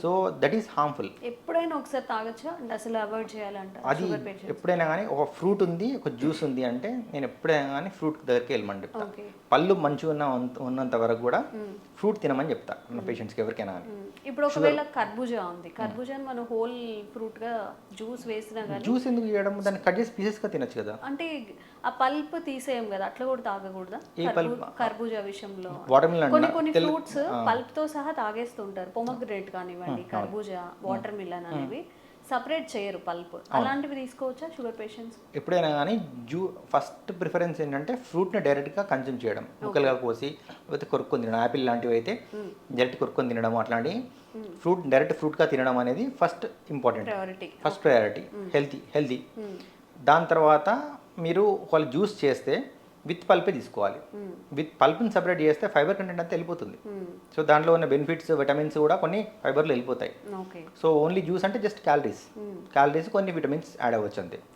So that is harmful ఎప్పుడైనా ఒకసారి తాగొచ్చా? అంటే అసలు అవాయిడ్ చేయాలంట అది ఎప్పుడైనా కానీ ఒక ఫ్రూట్ ఉంది ఒక జ్యూస్ ఉంది అంటే నేను ఎప్పుడైనా కానీ ఫ్రూట్ దగ్గరికి వెళ్ళమని చెప్తా. పళ్ళు మంచిగా ఉన్న ఉన్నంత వరకు కూడా ఫ్రూట్ తినమని చెప్తా మన పేషెంట్స్కి ఎవరికైనా కానీ ఇప్పుడు ఒకవేళ కర్బూజా ఉంది కర్బూజాని మనం హోల్ ఫ్రూట్గా జ్యూస్ వేసినా కానీ జ్యూస్ ఎందుకు చేయడం దాన్ని కట్ చేసి పీసెస్గా తినొచ్చు కదా. అంటే ఆ పల్ప్ తీసేయం కదా అట్లా కూడా తాగకూడదా? ఏ కర్బూ- కర్బూజా విషయంలో. కొన్ని కొన్ని ఫ్రూట్స్ పల్ప్తో సహా తాగేస్తుంటారు పొమగ్రేట్ కానివ్వండి. కర్బూజా వాటర్ మిలన్ అనేవి సపరేట్ చేయరు పల్ప్. అలాంటివి తీసుకోవచ్చా షుగర్ పేషెంట్స్ ఎప్పుడైనా కానీ జ్యూ ఫస్ట్ ప్రిఫరెన్స్ ఏంటంటే ఫ్రూట్ని డైరెక్ట్గా కన్జ్యూమ్ చేయడం. ముక్కలుగా కోసి లేకపోతే కొరుక్కొని తినడం యాపిల్ లాంటివి అయితే డైరెక్ట్ కొరుక్కొని తినడం అట్లాంటి ఫ్రూట్ డైరెక్ట్ ఫ్రూట్గా తినడం అనేది first important priority first priority healthy healthy దాని తర్వాత మీరు ఒకవేళ జ్యూస్ చేస్తే విత్ పల్పే తీసుకోవాలి. విత్ పల్ప్ని సపరేట్ చేస్తే ఫైబర్ కంటెంట్ అంతా వెళ్ళిపోతుంది. సో దాంట్లో ఉన్న బెనిఫిట్స్ విటమిన్స్ కూడా కొన్ని ఫైబర్లో వెళ్ళిపోతాయి. సో ఓన్లీ జ్యూస్ అంటే జస్ట్ క్యాలరీస్. క్యాలరీస్ కొన్ని విటమిన్స్ యాడ్ అవ్వచ్చు అంతే.